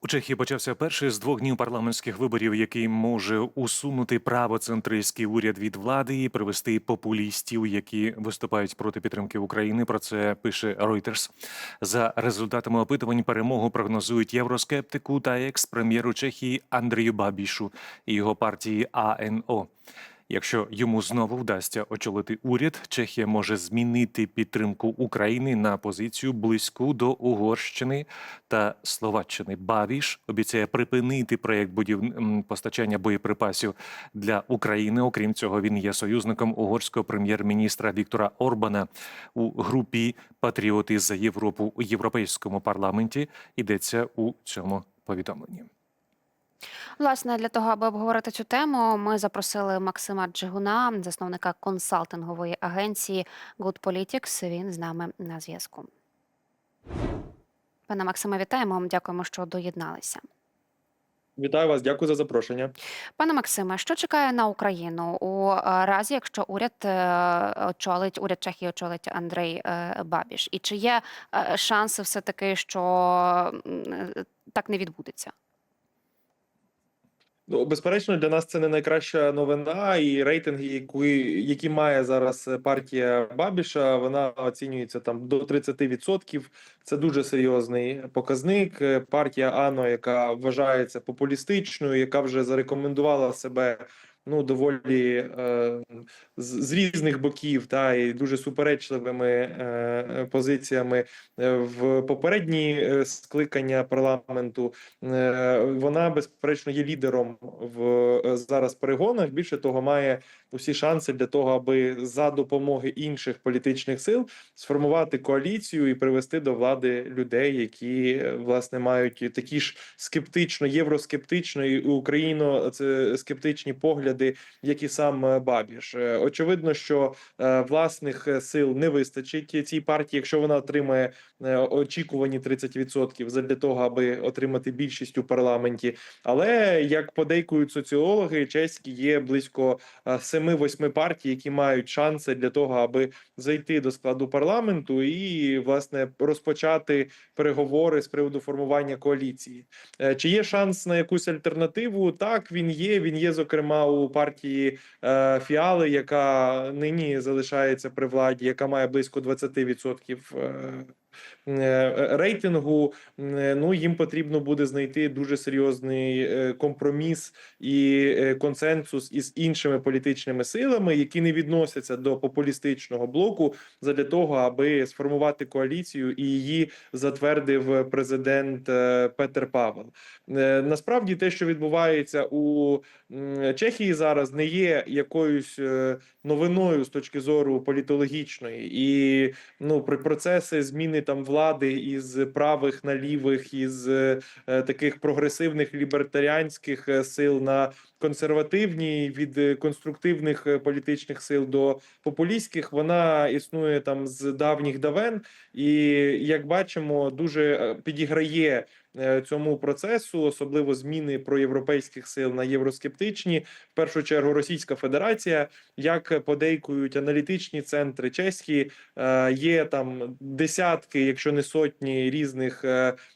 У Чехії почався перший з двох днів парламентських виборів, який може усунути правоцентристський уряд від влади і привести популістів, які виступають проти підтримки України. Про це пише Reuters. За результатами опитувань перемогу прогнозують євроскептику та екс-прем'єру Чехії Андрію Бабішу і його партії АНО. Якщо йому знову вдасться очолити уряд, Чехія може змінити підтримку України на позицію близьку до Угорщини та Словаччини. Бавіш обіцяє припинити проєкт будів... постачання боєприпасів для України. Окрім цього, він є союзником угорського прем'єр-міністра Віктора Орбана у групі Патріоти за Європу у Європейському парламенті. Йдеться у цьому повідомленні. Власне, для того, аби обговорити цю тему, ми запросили Максима Джигуна, засновника консалтингової агенції Good Politics. Він з нами на зв'язку. Пане Максиме, вітаємо. вам. Дякуємо, що доєдналися. Вітаю вас, дякую за запрошення. Пане Максиме, що чекає на Україну у е, разі, якщо уряд е, очолить уряд Чехії очолить Андрей е, Бабіш? І чи є шанси все таки, що так не відбудеться? Ну, безперечно, для нас це не найкраща новина, і рейтинги, які, які має зараз партія Бабіша, вона оцінюється там до 30%. Це дуже серйозний показник. Партія АНО, яка вважається популістичною, яка вже зарекомендувала себе. Ну, доволі е, з, різних боків, та і дуже суперечливими е, позиціями е, в попередні е, скликання парламенту. Е, вона безперечно є лідером в е, зараз перегонах. Більше того, має усі шанси для того, аби за допомоги інших політичних сил сформувати коаліцію і привести до влади людей, які е, власне мають такі ж скептично, євроскептично і україно скептичні погляди, як і сам е, Бабіш. Е, Очевидно, що е, власних сил не вистачить цій партії, якщо вона отримає очікувані 30% задля того, аби отримати більшість у парламенті. Але як подейкують соціологи, чеські є близько е, 7-8 партій, які мають шанси для того, аби зайти до складу парламенту і власне розпочати переговори з приводу формування коаліції. Чи є шанс на якусь альтернативу? Так, він є. Він є, зокрема, у партії е, Фіали, яка нині залишається при владі, яка має близько 20% е, е, рейтингу. Е, Ну їм потрібно буде знайти дуже серйозний е, компроміс і е, консенсус із іншими політичними силами, які не відносяться до популістичного блоку, задля того, аби сформувати коаліцію і її затвердив президент е, Петер Павел. Е, Насправді, те, що відбувається у Чехії зараз, не є якоюсь е, новиною з точки зору політологічної, і ну при процеси зміни там влади із правих на лівих, із е, таких прогресивних лібертаріанських е, сил на консервативні від е, конструктивних е, політичних сил до популістських, вона існує там з давніх давен, і як бачимо, дуже е, підіграє цьому процесу, особливо зміни проєвропейських сил на євроскептичні. В першу чергу Російська Федерація, як подейкують аналітичні центри чеські, є там десятки, якщо не сотні різних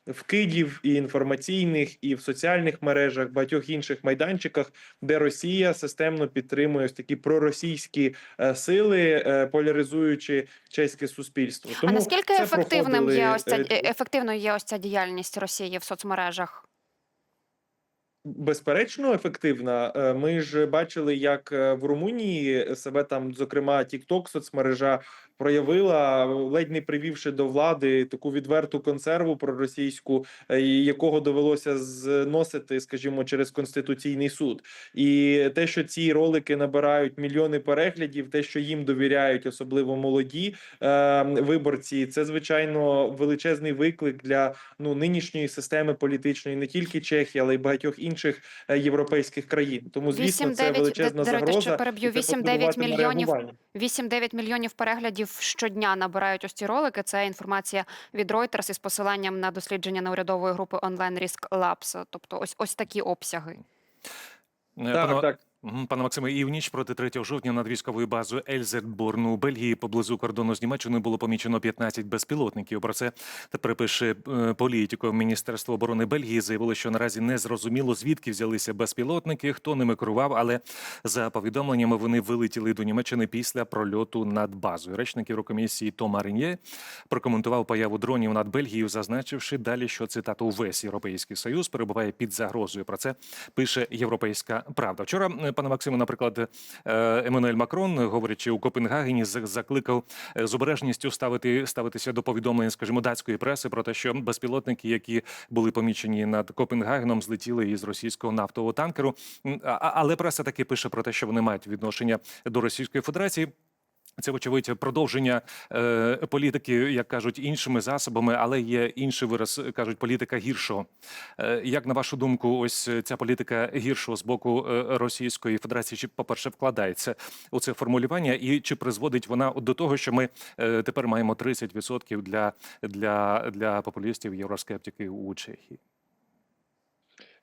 вкидів і інформаційних, і в соціальних мережах, багатьох інших майданчиках, де Росія системно підтримує ось такі проросійські е, сили, е, поляризуючи чеське суспільство. а наскільки ефективним ефективним є ось ця е, ефективною є ось ця діяльність Росії в соцмережах? Безперечно, ефективна. Е, Ми ж бачили, як е, в Румунії себе там, зокрема, TikTok соцмережа проявила, ледь не привівши до влади таку відверту консерву проросійську, е, якого довелося зносити, скажімо, через конституційний суд. І те, що ці ролики набирають мільйони переглядів, те, що їм довіряють, особливо молоді е, виборці, це звичайно величезний виклик для ну нинішньої системи політичної, не тільки Чехії, але й багатьох інших е, європейських країн. Тому звісно, 8-9, величезна даруйте, загроза. що переб'ю, 8-9 мільйонів реагування. 8-9 мільйонів переглядів щодня набирають ось ці ролики. Це інформація від Reuters із посиланням на дослідження неурядової групи Online Risk Labs. Тобто ось ось такі обсяги. Е, Так, пане- так. Пане Максиме, і в ніч проти 3 жовтня над військовою базою Ельзетбурн у Бельгії поблизу кордону з Німеччиною було помічено 15 безпілотників. Про це тепер пише е, політико. Міністерство оборони Бельгії заявило, що наразі не зрозуміло, звідки взялися безпілотники, хто ними керував, але за повідомленнями вони вилетіли до Німеччини після прольоту над базою. Речник Єврокомісії Тома Реньє прокоментував появу дронів над Бельгією, зазначивши далі, що цитату весь європейський союз перебуває під загрозою. Про це пише Європейська Правда. Вчора, е, пане Максиме, наприклад, е, Еммануель Макрон, говорячи у Копенгагені, закликав е, з обережністю ставити ставитися до повідомлень, скажімо, датської преси про те, що безпілотники, які були помічені над Копенгагеном, злетіли із російського нафтового танкеру. Але преса таки пише про те, що вони мають відношення до Російської Федерації. Це, вочевидь, продовження е, політики, як кажуть, іншими засобами, але є інший вираз, кажуть, політика гіршого. Е, як на вашу думку, ось ця політика гіршого з боку е, Російської Федерації, чи, по-перше, вкладається у це формулювання, і чи призводить вона до того, що ми е, тепер маємо 30% для, для, для популістів євроскептиків у Чехії?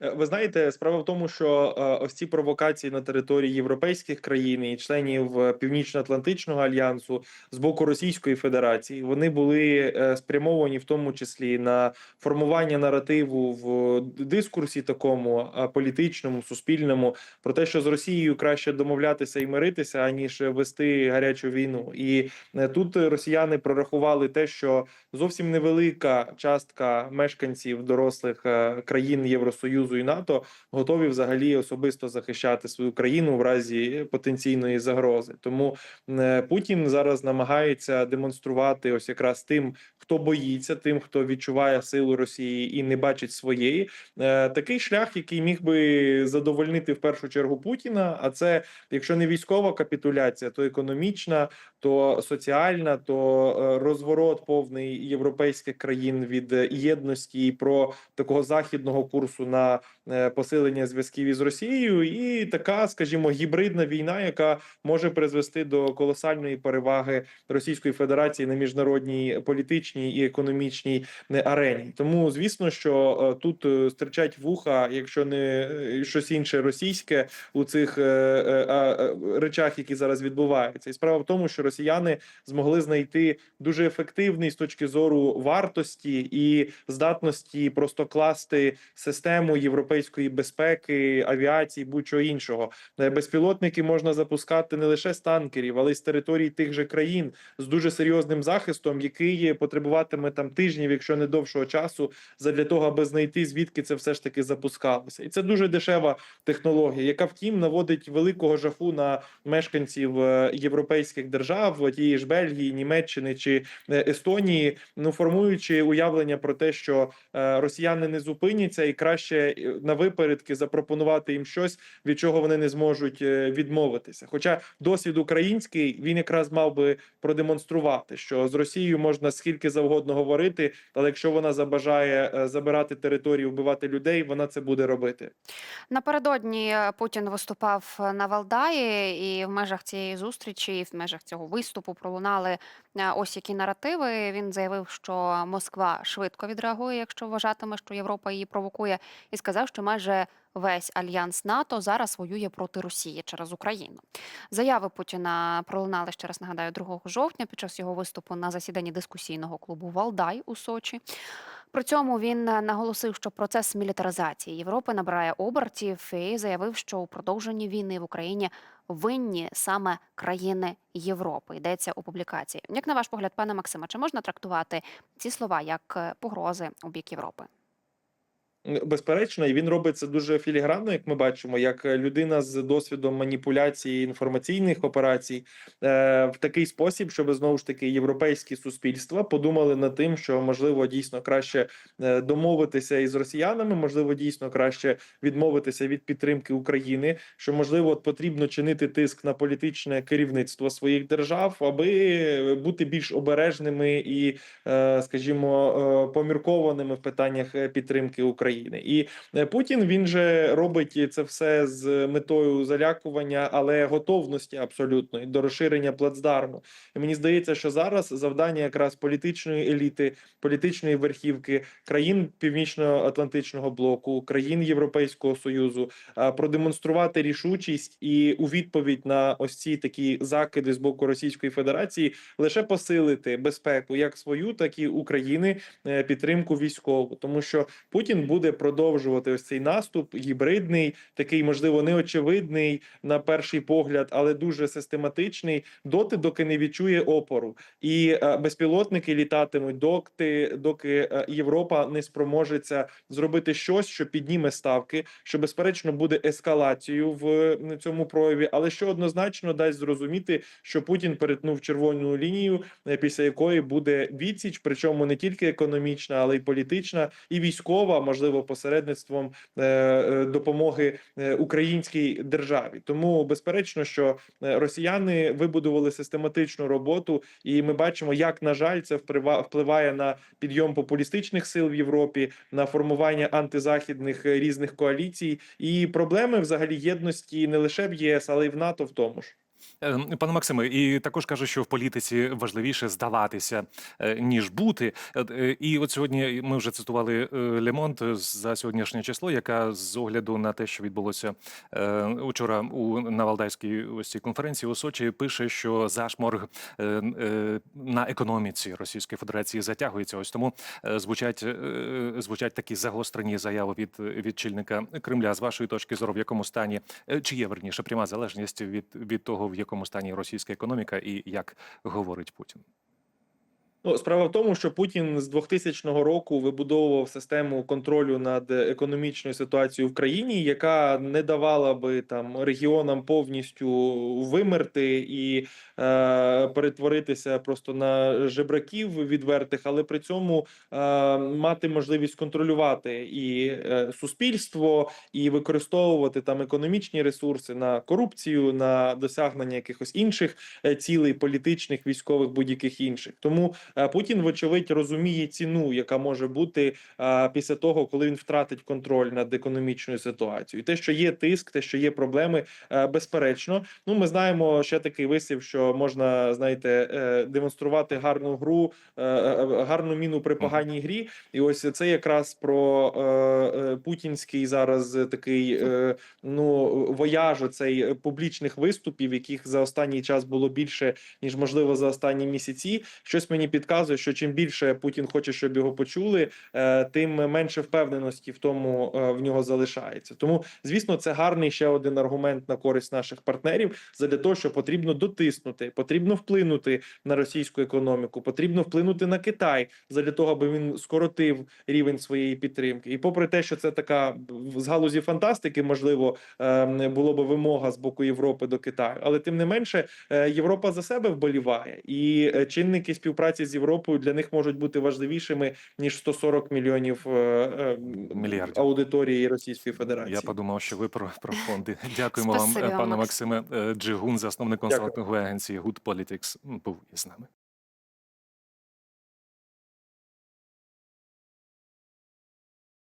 Е, Ви знаєте, справа в тому, що е, ось ці провокації на території європейських країн і членів е, Північно-Атлантичного альянсу з боку Російської Федерації вони були спрямовані в тому числі на формування наративу в дискурсі такому політичному, суспільному про те, що з Росією краще домовлятися і миритися, аніж вести гарячу війну. І тут росіяни прорахували те, що зовсім невелика частка мешканців дорослих країн Євросоюзу і НАТО готові взагалі особисто захищати свою країну в разі потенційної загрози. Тому е, Путін зараз намагається демонструвати ось якраз тим, хто боїться, тим, хто відчуває силу Росії і не бачить своєї. Е, Такий шлях, який міг би задовольнити в першу чергу Путіна. А це якщо не військова капітуляція, то економічна, то соціальна, то е, розворот повний європейських країн від єдності і про такого західного курсу на е, посилення зв'язків із Росією, і така, скажімо, гібридна війна, яка може призвести до колосальної переваги Російської Федерації на міжнародній політичній і економічній е, арені. Тому звісно, що е, тут е, вуха, якщо не щось інше російське у цих речах, які зараз відбуваються, і справа в тому, що росіяни змогли знайти дуже ефективний з точки зору вартості і здатності просто класти систему європейської безпеки, авіації, будь-чого іншого. Е, Безпілотники можна запускати не лише з танкерів, але й з територій тих же країн з дуже серйозним захистом, який потребуватиме там тижнів, якщо не довшого часу, задля того, аби знайти звідки це все ж таки запускалося, і це дуже дешева технологія, яка втім наводить великого жаху на мешканців е, європейських держав, тієї ж Бельгії, Німеччини чи е, Естонії, ну формуючи уявлення про те, що росіяни не зупиняться, і краще на випередки запропонувати їм щось, від чого вони не зможуть е, відмовитися. Хоча досвід український він якраз мав би продемонструвати, що з Росією можна скільки завгодно говорити, але якщо вона забажає е, забирати територію, вбивати людей, вона це буде робити. Напередодні е, Путін виступав на Валдаї, і в межах цієї зустрічі, і в межах цього виступу пролунали ось які наративи. Він заявив, що Москва швидко відреагує, якщо вважатиме, що Європа її провокує, і сказав, що майже весь альянс НАТО зараз воює проти Росії через Україну. Заяви Путіна пролунали ще раз нагадаю 2 жовтня під час його виступу на засіданні дискусійного клубу Валдай у Сочі. При цьому він е, наголосив, що процес мілітаризації Європи набирає обертів і заявив, що у продовженні війни в Україні винні саме країни Європи. Йдеться у публікації. Як на ваш погляд, пане Максима, чи можна трактувати ці слова як е, погрози у бік Європи? Безперечно, і він робить це дуже філігранно, як ми бачимо, як людина з досвідом маніпуляції інформаційних операцій е, в такий спосіб, щоб знову ж таки європейські суспільства подумали над тим, що можливо дійсно краще е, домовитися із росіянами, можливо, дійсно краще відмовитися від підтримки України, що можливо от потрібно чинити тиск на політичне керівництво своїх держав, аби бути більш обережними і, е, скажімо, е, поміркованими в питаннях е, підтримки України. України. І е, Путін він же робить це все з метою залякування, але готовності абсолютної до розширення плацдарму. І мені здається, що зараз завдання якраз політичної еліти, політичної верхівки країн Північно-Атлантичного блоку, країн Європейського союзу а, продемонструвати рішучість і у відповідь на ось ці такі закиди з боку Російської Федерації лише посилити безпеку як свою, так і України е, підтримку військову, тому що Путін буде продовжувати ось цей наступ гібридний, такий можливо неочевидний на перший погляд, але дуже систематичний, доти, доки не відчує опору, і е, безпілотники літатимуть, доки доки е, Європа не спроможеться зробити щось, що підніме ставки, що безперечно буде ескалацією в цьому прояві, але що однозначно дасть зрозуміти, що Путін перетнув червону лінію, е, після якої буде відсіч, причому не тільки економічна, але й політична і військова, можливо, посередництвом е, е, допомоги е, українській державі. Тому безперечно, що росіяни вибудували систематичну роботу, і ми бачимо, як на жаль, це впливає на підйом популістичних сил в Європі, на формування антизахідних різних коаліцій і проблеми взагалі єдності не лише в ЄС, але й в НАТО в тому ж. Е, Пане Максиме, і також кажуть, що в політиці важливіше здаватися, е, ніж бути. Е, І от сьогодні ми вже цитували Лемонт за сьогоднішнє число, яка з огляду на те, що відбулося учора у на Валдайській ось цій конференції у Сочі, пише, що зашморг на економіці Російської Федерації затягується. Ось тому звучать звучать такі загострені заяви від, від чільника Кремля. З вашої точки зору, в якому стані чи є верніше пряма залежність від, від того, в якому стані російська економіка, і як говорить Путін. Ну, справа в тому, що Путін з 2000 року вибудовував систему контролю над економічною ситуацією в країні, яка не давала би там регіонам повністю вимерти і е, перетворитися просто на жебраків відвертих, але при цьому е, мати можливість контролювати і е, суспільство, і використовувати там економічні ресурси на корупцію, на досягнення якихось інших е, цілей політичних, військових, будь-яких інших. Тому Путін, вочевидь, розуміє ціну, яка може бути е, після того, коли він втратить контроль над економічною ситуацією. І те, що є тиск, те, що є проблеми, е, безперечно. Ну, ми знаємо ще такий вислів, що можна, знаєте, е, демонструвати гарну гру, е, е, гарну міну при поганій грі. І ось це якраз про е, е, путінський зараз такий е, ну вояж оцей публічних виступів, яких за останній час було більше ніж можливо за останні місяці. Щось мені підказує, що чим більше Путін хоче, щоб його почули, е, тим менше впевненості в тому е, в нього залишається. Тому, звісно, це гарний ще один аргумент на користь наших партнерів. Задля того, що потрібно дотиснути, потрібно вплинути на російську економіку, потрібно вплинути на Китай задля того, аби він скоротив рівень своєї підтримки. І попри те, що це така з галузі фантастики, можливо, е, було би вимога з боку Європи до Китаю, але тим не менше, Європа за себе вболіває, і чинники співпраці з Європою для них можуть бути важливішими ніж 140 мільйонів е, е, Мільярдів. аудиторії Російської Федерації. Я подумав, що ви про, про фонди. Дякуємо вам, е, вам, пане Максиме. Джигун, засновник консалтингової агенції Good Politics, був із нами.